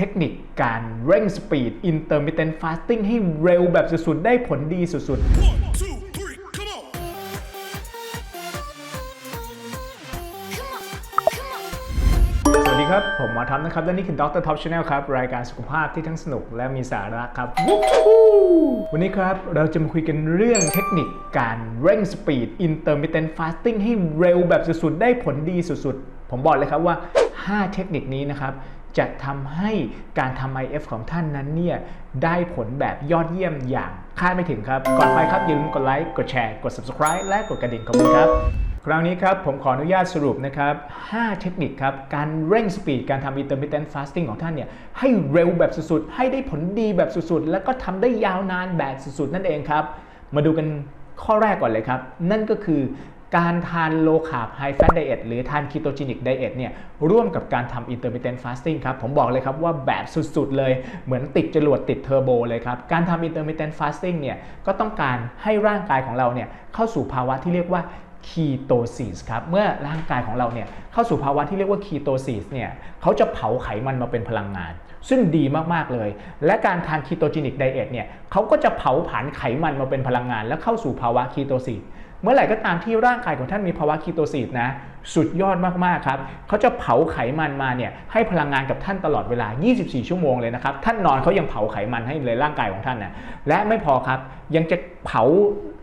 เทคนิคการเร่งสปีด intermittent fasting ให้เร็วแบบสุดๆ ได้ผลดีสุดๆ One, two, three, come on! Come on, come on. สวัสดีครับ ผมหมอท็อปนะครับ และนี่คือดรท็อปชาแนลครับ รายการสุขภาพที่ทั้งสนุกและมีสาระครับวู้ฮู้วันนี้ครับ เราจะมาคุยกันเรื่องเทคนิคการเร่งสปีด intermittent fasting ให้เร็วแบบสุดๆ ได้ผลดีสุดๆ ผมบอกเลยครับว่า 5 เทคนิคนี้นะครับ จะทำให้การทำ IF ของท่านนั้นเนี่ยได้ผลแบบยอดเยี่ยมอย่างคาดไม่ถึงครับ ก่อนไปครับอย่าลืมกดไลค์กดแชร์กด subscribe และกดกระดิ่งขอบคุณครับคราวนี้ครับผมขออนุญาตสรุปนะครับ 5 เทคนิคครับ การเร่งสปีดการทำ intermittent fasting ของท่านเนี่ยให้เร็วแบบสุดๆ ให้ได้ผลดีแบบสุดๆ แล้วก็ทำได้ยาวนานแบบสุดๆ นั่นเองครับ มาดูกันข้อแรกก่อนเลยครับ นั่นก็คือ การทานโลคาร์บไฮแฟตไดเอทหรือทานคีโตจินิกไดเอทเนี่ยร่วมกับการทำอินเตอร์มิเตนฟาสติ้งครับ ผมบอกเลยครับว่าแบบสุดๆ เลยเหมือนติดจรวดติดเทอร์โบเลยครับ การทำอินเตอร์มิเตนฟาสติ้งเนี่ยก็ต้องการให้ร่างกายของเราเนี่ยเข้าสู่ภาวะที่เรียกว่า คีโตซิสครับเมื่อร่างกายของเราเนี่ยเข้าสู่ภาวะที่เรียกว่าคีโตซิสเนี่ยเขาจะเผาไขมันมาเป็นพลังงาน ซึ่งดีมาก ๆ เลย และการทานคีโตจินิกไดเอทเนี่ยเขาก็จะเผาผลาญไขมันมาเป็นพลังงาน และเข้าสู่ภาวะคีโตซิสเมื่อไหร่ก็ตามที่ร่างกายของท่านมีภาวะคีโตซิสนะ สุดยอดมากๆครับเขาจะเผาไขมันมาเนี่ยให้พลังงานกับท่านตลอดเวลา 24 ชั่วโมงเลยนะครับ ท่านนอนเขายังเผาไขมันให้เลยร่างกายของท่านนะและไม่พอครับยังจะเผา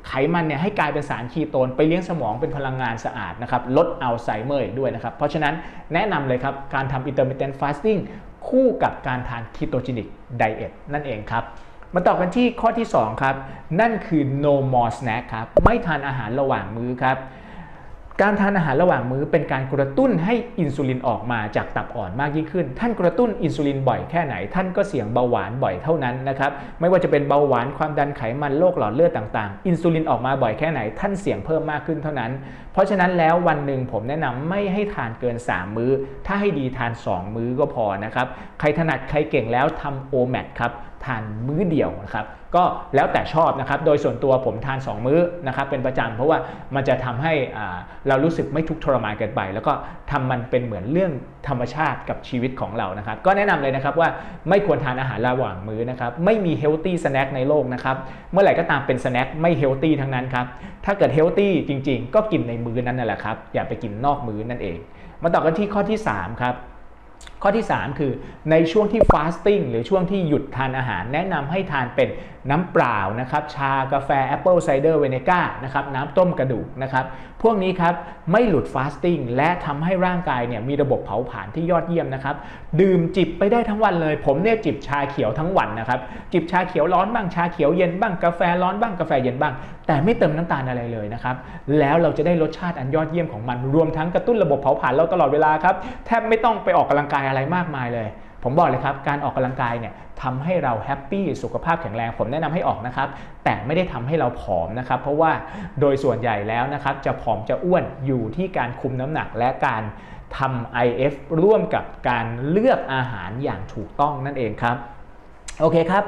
ไขมันเนี่ยให้กลายเป็นสารคีโตน ไปเลี้ยงสมองเป็นพลังงานสะอาดนะครับลดอัลไซเมอร์อีกด้วยนะครับ เพราะฉะนั้นแนะนำเลยครับ การทำ intermittent fasting คู่กับการทาน ketogenic diet นั่นเองครับมาต่อกันที่ข้อที่ 2 ครับ นั่นคือ no more snack ครับ ไม่ทานอาหารระหว่างมื้อครับ การทานอาหารระหว่างมื้อเป็นการกระตุ้นให้อินซูลินออกมาจากตับอ่อนมากยิ่งขึ้น ท่านกระตุ้นอินซูลินบ่อยแค่ไหน ท่านก็เสี่ยงเบาหวานบ่อยเท่านั้นนะครับ ไม่ว่าจะเป็นเบาหวานความดันไขมันโรคหลอดเลือดต่างๆ อินซูลินออกมาบ่อยแค่ไหน ท่านเสี่ยงเพิ่มมากขึ้นเท่านั้น เพราะฉะนั้นแล้ววันหนึ่งผมแนะนำไม่ให้ทานเกิน 3 มื้อ ถ้าให้ดีทาน 2 มื้อก็พอนะครับ ใครถนัดใครเก่งแล้วทำโอแมทครับ ทานมื้อเดียวนะครับก็แล้วแต่ชอบนะครับโดยส่วนตัวผมทาน 2 มื้อนะครับเป็นประจำเพราะว่ามันจะทำให้เรารู้สึกไม่ทุกข์ทรมานเกินไป แล้วก็ทำมันเป็นเหมือนเรื่องธรรมชาติกับชีวิตของเรานะครับก็แนะนำเลยนะครับว่าไม่ควรทานอาหารระหว่างมื้อนะครับไม่มีเฮลตี้สแน็คในโลกนะครับเมื่อไหร่ก็ตามเป็นสแน็คไม่เฮลตี้ทั้งนั้นครับถ้าเกิดเฮลตี้จริง ๆ ก็กินในมื้อนั้นนั่นแหละครับอย่าไปกินนอกมื้อนั่นเองมาต่อกันที่ข้อที่3ครับ ข้อที่ 3 คือในช่วงที่ฟาสติ้งหรือช่วงที่หยุดทานอาหาร แนะนำให้ทานเป็นน้ำเปล่านะครับ ชากาแฟแอปเปิลไซเดอร์เวเนก้านะครับน้ำต้มกระดูกนะครับ พวกนี้ครับไม่หลุดฟาสติ้งและทำให้ร่างกายเนี่ยมีระบบเผาผลาญที่ยอดเยี่ยมนะครับ ดื่มจิบไปได้ทั้งวันเลย ผมเนี่ยจิบชาเขียวทั้งวันนะครับ จิบชาเขียวร้อนบ้างชาเขียวเย็นบ้างกาแฟร้อนบ้างกาแฟเย็นบ้าง แต่ไม่เติมน้ำตาลอะไรเลยนะครับแล้วเราจะได้รสชาติอันยอดเยี่ยมของมันรวมทั้งกระตุ้นระบบเผาผลาญเราตลอดเวลาครับแทบไม่ต้องไปออกกำลังกายอะไรมากมายเลย ผมบอกเลยครับการออกกำลังกายเนี่ยทำให้เราแฮปปี้สุขภาพแข็งแรง ผมแนะนำให้ออกนะครับ แต่ไม่ได้ทำให้เราผอมนะครับ เพราะว่าโดยส่วนใหญ่แล้วนะครับจะผอมจะอ้วนอยู่ที่การคุมน้ำหนักและการทำ IF ร่วมกับการเลือกอาหารอย่างถูกต้องนั่นเองครับ โอเคครับ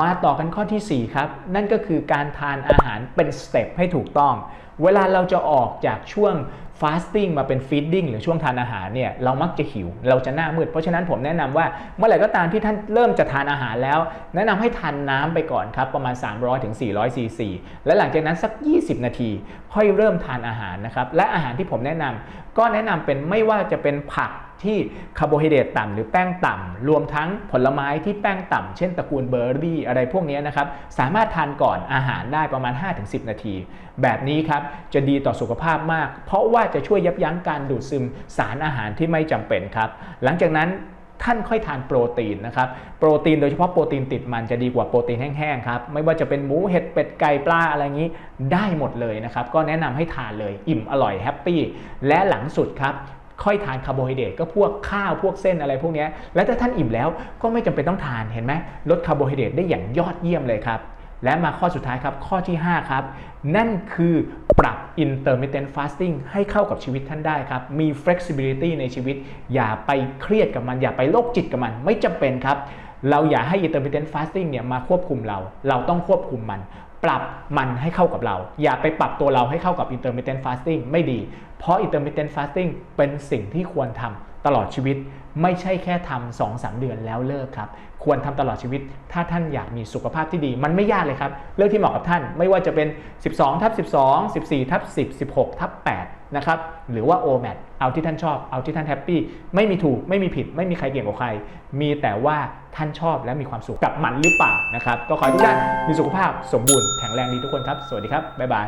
มาต่อกันข้อทีสี่4 ครับ นั่นก็คือการทานอาหารเป็นสเต็ปให้ถูกต้อง เวลาเราจะออกจากช่วง ฟาสติ้งมาเป็นฟีดดิ้งหรือช่วงทานอาหารเนี่ยเรามักจะหิว เราจะหน้ามืด เพราะฉะนั้นผมแนะนำว่าเมื่อไหร่ก็ตามที่ท่านเริ่มจะทานอาหารแล้ว แนะนำให้ทานน้ำไปก่อนครับประมาณ 300ถึง400ซีซีและหลังจากนั้นสัก 20 นาที ค่อยเริ่มทานอาหารนะครับและอาหารที่ผมแนะนำก็แนะนำเป็นไม่ว่าจะเป็นผักที่คาร์โบไฮเดรตต่ำหรือแป้งต่ำรวมทั้งผลไม้ที่แป้งต่ำเช่นตระกูลเบอร์รี่อะไรพวกนี้นะครับ สามารถทานก่อนอาหารได้ประมาณ 5-10 นาที แบบนี้ครับจะดีต่อสุขภาพมาก เพราะว่าจะช่วยยับยั้งการดูดซึมสารอาหารที่ไม่จำเป็นครับ หลังจากนั้นท่านค่อยทานโปรตีนนะครับ โปรตีนโดยเฉพาะโปรตีนติดมันจะดีกว่าโปรตีนแห้งๆครับ ไม่ว่าจะเป็นหมูเห็ดเป็ดไก่ปลาอะไรอย่างนี้ได้หมดเลยนะครับ ก็แนะนำให้ทานเลยอิ่มอร่อยแฮปปี้ และหลังสุดครับค่อยทานคาร์โบไฮเดรตก็พวกข้าวพวกเส้นอะไรพวกนี้และถ้าท่านอิ่มแล้วก็ไม่จำเป็นต้องทานเห็นไหมลดคาร์โบไฮเดรตได้อย่างยอดเยี่ยมเลยครับ และมาข้อสุดท้ายครับ ข้อที่ 5 ครับ นั่นคือปรับ intermittent fasting ให้เข้ากับชีวิตท่านได้ครับ มี flexibility ในชีวิต อย่าไปเครียดกับมัน อย่าไปโรคจิตกับมัน ไม่จำเป็นครับ เราอย่าให้ intermittent fasting เนี่ยมาควบคุมเรา เราต้องควบคุมมัน ปรับมันให้เข้ากับเรา อย่าไปปรับตัวเราให้เข้ากับ intermittent fasting ไม่ดี เพราะ intermittent fasting เป็นสิ่งที่ควรทำ ตลอดชีวิตไม่ใช่แค่ทำสองสามเดือนแล้วเลิกครับ ควรทำตลอดชีวิต ถ้าท่านอยากมีสุขภาพที่ดี มันไม่ยากเลยครับ เลือกที่เหมาะกับท่าน ไม่ว่าจะเป็น 12ทับ12 14ทับ10 16ทับ8นะครับ หรือว่า OMAT เอาที่ท่านชอบ เอาที่ท่านแฮปปี้ ไม่มีถูก ไม่มีผิด ไม่มีใครเก่งกว่าใคร มีแต่ว่าท่านชอบและมีความสุขกับมันหรือเปล่านะครับ ก็ขอให้ทุกท่านมีสุขภาพสมบูรณ์แข็งแรงดีทุกคนครับ สวัสดีครับ บ๊ายบาย